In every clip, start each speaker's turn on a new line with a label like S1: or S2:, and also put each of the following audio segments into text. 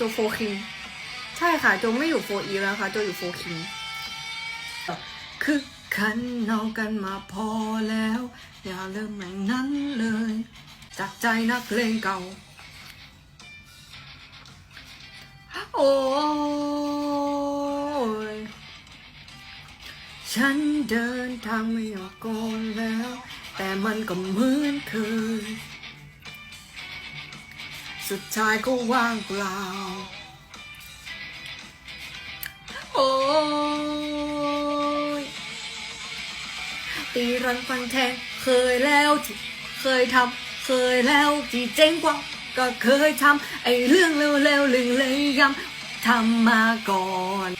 S1: จโฟคิง ใช่ค่ะโจไม่อยู่โฟอีแล้วค่ะโจอยู่โฟคิงคือคันเอากันมาพอแล้ว อย่าเริ่มอย่างนั้นเลย จากใจนักเลงเก่า โอ้ยฉันเดินทางไม่ออกโกนแล้ว แต่มันก็เหมือนเคย สุดท้ายก็ว่างเปล่า โอ้ยตีรันฟันแทงเคยแล้วที่เคยทำเคยแล้วที่เจ๊งกว่า ก็เคยทำไอ้เรื่องเร็วๆลึงเลยย้ำทำมาก่อน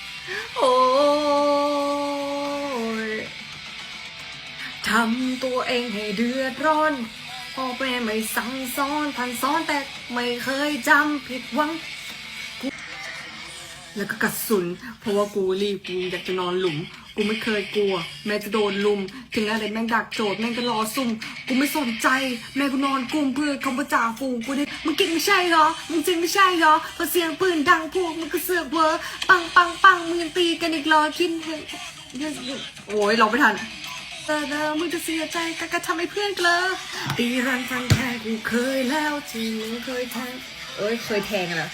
S1: โอ้ยทำตัวเองให้เดือดร้อน พ่อแม่ไม่สั่งสอนทันสอนแต่ไม่เคยจำผิดหวัง แล้วก็กระสุน เพราะว่ากูรีบกูอยากจะนอนหลุม กูไม่เคยกลัว แม้จะโดนลุม ถึงอะไรแม่งดักโจทย์แม่งก็รอซุ่ม กูไม่สนใจ แม่กูนอนกลุ่มเพื่อคำประจาฟูกูดิมึงเก่งไม่ใช่เหรอ มึงจริงไม่ใช่เหรอ พอเสียงปืนดังพวกมึงก็เสือกเวอร์ปังปังปังมึงยังตีกันอีกเหรอคิดเห็นโอ้ยเราไม่ทัน เออเออมึงจะเสียใจก็กระทำให้เพื่อนเกลอตีรันฟันแทงกูเคยแล้วที่มึงเคยแทงเอ้ยเคยแทงเหรอ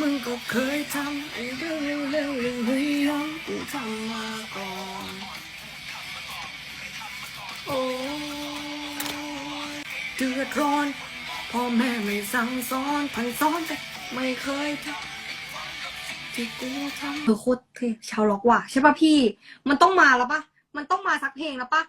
S1: มึงก็เคยทำไอ้เรื่องเร็วๆเรื่องเรื่องกูทำมาก่อนโอ้ยเดือดร้อนพ่อแม่ไม่สั่งสอนทันสอนแต่ไม่เคยทำที่กูทำ เธอโคตรเท่ชาวล็อกว่ะใช่ป่ะพี่ มันต้องมาแล้วป่ะ มันต้องมาสักเพลงแล้วปะ